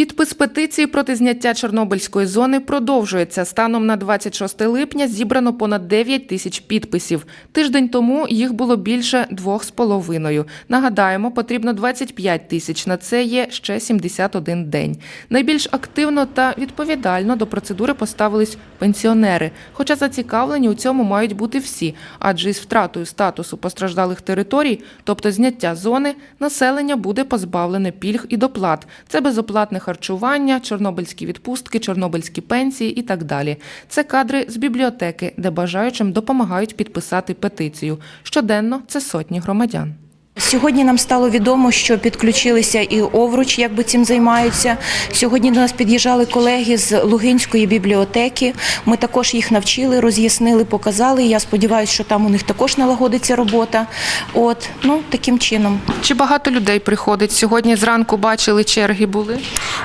Підпис петиції проти зняття Чорнобильської зони продовжується. Станом на 26 липня зібрано понад 9 тисяч підписів. Тиждень тому їх було більше двох з половиною. Нагадаємо, потрібно 25 тисяч. На це є ще 71 день. Найбільш активно та відповідально до процедури поставились пенсіонери. Хоча зацікавлені у цьому мають бути всі, адже із втратою статусу постраждалих територій, тобто зняття зони, населення буде позбавлене пільг і доплат. Це безоплатне харчування, чорнобильські відпустки, чорнобильські пенсії і так далі. Це кадри з бібліотеки, де бажаючим допомагають підписати петицію. Щоденно це сотні громадян. Сьогодні нам стало відомо, що підключилися і Овруч, якби цим займаються. Сьогодні до нас під'їжджали колеги з Лугинської бібліотеки. Ми також їх навчили, роз'яснили, показали. Я сподіваюся, що там у них також налагодиться робота. От ну таким чином. Чи багато людей приходить? Сьогодні зранку бачили черги були?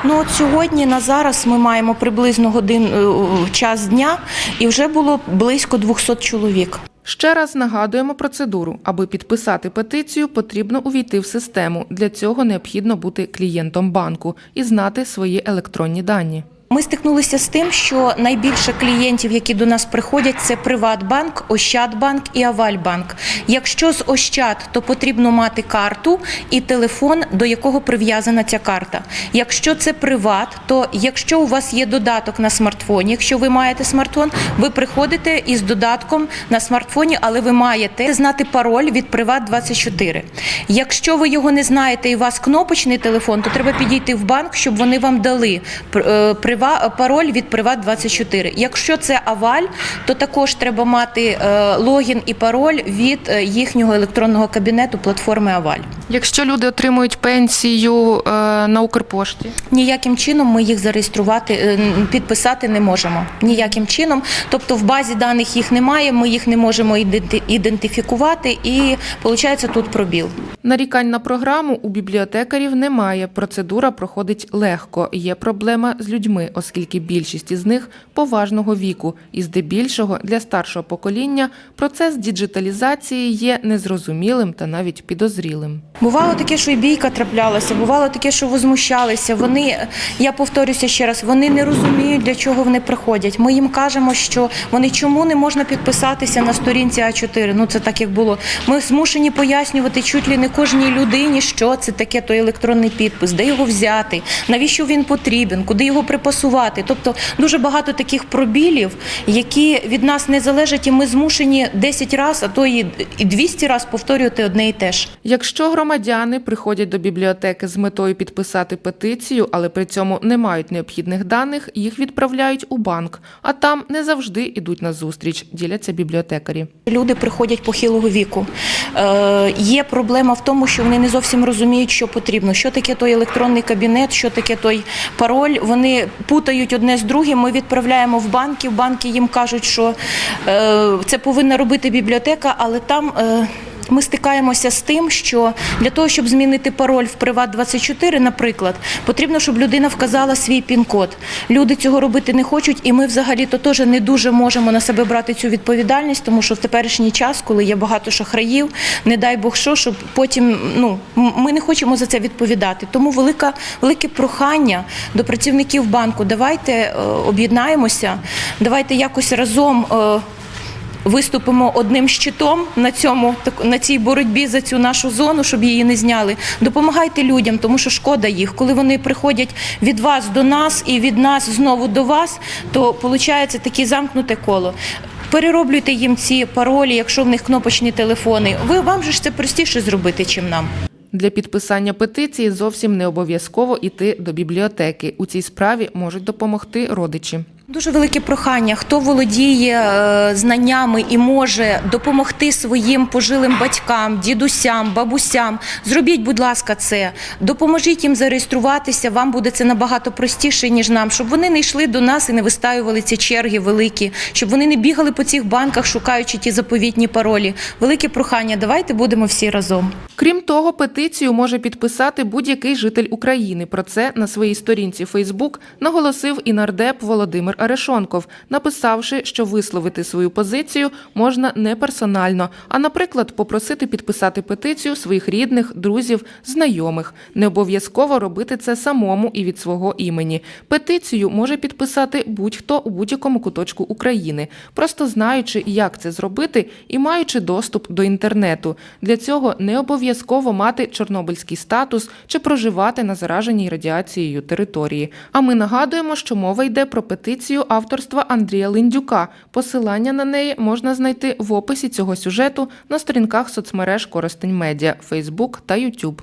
Ну от сьогодні на зараз ми маємо приблизно годин е, час дня, і вже було близько 200 чоловік. Ще раз нагадуємо процедуру. Аби підписати петицію, потрібно увійти в систему. Для цього необхідно бути клієнтом банку і знати свої електронні дані. Ми стикнулися з тим, що найбільше клієнтів, які до нас приходять, це Приватбанк, Ощадбанк і Авальбанк. Якщо з Ощад, то потрібно мати карту і телефон, до якого прив'язана ця карта. Якщо це приват, то якщо у вас є додаток на смартфоні, якщо ви маєте смартфон, ви приходите із додатком на смартфоні, але ви маєте знати пароль від Приват 24 Якщо ви його не знаєте і у вас кнопочний телефон, то треба підійти в банк, щоб вони вам дали пр- е, пароль від Приват 24 Якщо це Аваль, то також треба мати е, логін і пароль від е, їхнього електронного кабінету платформи Аваль. Якщо люди отримують пенсію е, на Укрпошті, Ніяким чином ми їх зареєструвати, підписати не можемо. Ніяким чином. Тобто в базі даних їх немає, ми їх не можемо ідентифікувати і виходить тут пробіл. нарікань на програму у бібліотекарів немає. Процедура проходить легко. Є проблема з людьми, оскільки більшість із них поважного віку, і здебільшого для старшого покоління процес діджиталізації є незрозумілим та навіть підозрілим. Бувало таке, що і бійка траплялася, бувало таке, що возмущалися. Вони, я повторюся ще раз, вони не розуміють, для чого вони приходять. Ми їм кажемо, що вони чому не можна підписатися на сторінці А4. Ну це так як було. Ми змушені пояснювати чуть ли не кожній людині, що це таке той електронний підпис, де його взяти, навіщо він потрібен, куди його припасувати. Тобто дуже багато таких пробілів, які від нас не залежать, і ми змушені 10 разів, а то і і 200 разів повторювати одне і те ж. Якщо громадяни приходять до бібліотеки з метою підписати петицію, але при цьому не мають необхідних даних, їх відправляють у банк, а там не завжди йдуть на зустріч, діляться бібліотекарі. Люди приходять похилого віку. Е, є проблема в тому, що вони не зовсім розуміють, що потрібно. Що таке той електронний кабінет, що таке той пароль. Вони путають одне з другим. Ми відправляємо в банки. В банки їм кажуть, що е, це повинна робити бібліотека, але там. Ми стикаємося з тим, що для того, щоб змінити пароль в Приват 24 наприклад, потрібно, щоб людина вказала свій пін-код. Люди цього робити не хочуть, і ми взагалі то теж не дуже можемо на себе брати цю відповідальність, тому що в теперішній час, коли є багато шахраїв, не дай Бог що, щоб потім ну ми не хочемо за це відповідати. Тому велика велике прохання до працівників банку. Давайте е, об'єднаємося, давайте якось разом. е, Виступимо одним щитом на цьому на цій боротьбі за цю нашу зону, щоб її не зняли. Допомагайте людям, тому що шкода їх. Коли вони приходять від вас до нас і від нас знову до вас, то виходить таке замкнуте коло. Перероблюйте їм ці паролі, якщо в них кнопочні телефони. Ви вам же ж це простіше зробити, чим нам. Для підписання петиції зовсім не обов'язково йти до бібліотеки. У цій справі можуть допомогти родичі. Дуже велике прохання. Хто володіє е, знаннями і може допомогти своїм пожилим батькам, дідусям, бабусям, зробіть, будь ласка, це. Допоможіть їм зареєструватися. Вам буде це набагато простіше, ніж нам, щоб вони не йшли до нас і не вистаювали ці черги великі, щоб вони не бігали по цих банках, шукаючи ті заповітні паролі. Велике прохання. Давайте будемо всі разом. Крім того, петицію може підписати будь-який житель України. Про це на своїй сторінці Фейсбук наголосив і нардеп Володимир Арешонков, написавши, що висловити свою позицію можна не персонально, а, наприклад, попросити підписати петицію своїх рідних, друзів, знайомих. Не обов'язково робити це самому і від свого імені. Петицію може підписати будь-хто у будь-якому куточку України, просто знаючи, як це зробити, і маючи доступ до інтернету. Для цього не обов'язково мати чорнобильський статус чи проживати на зараженій радіацією території. А ми нагадуємо, що мова йде про петицію авторства Андрія Линдюка. Посилання на неї можна знайти в описі цього сюжету на сторінках соцмереж Коростень Медіа, Фейсбук та Ютуб.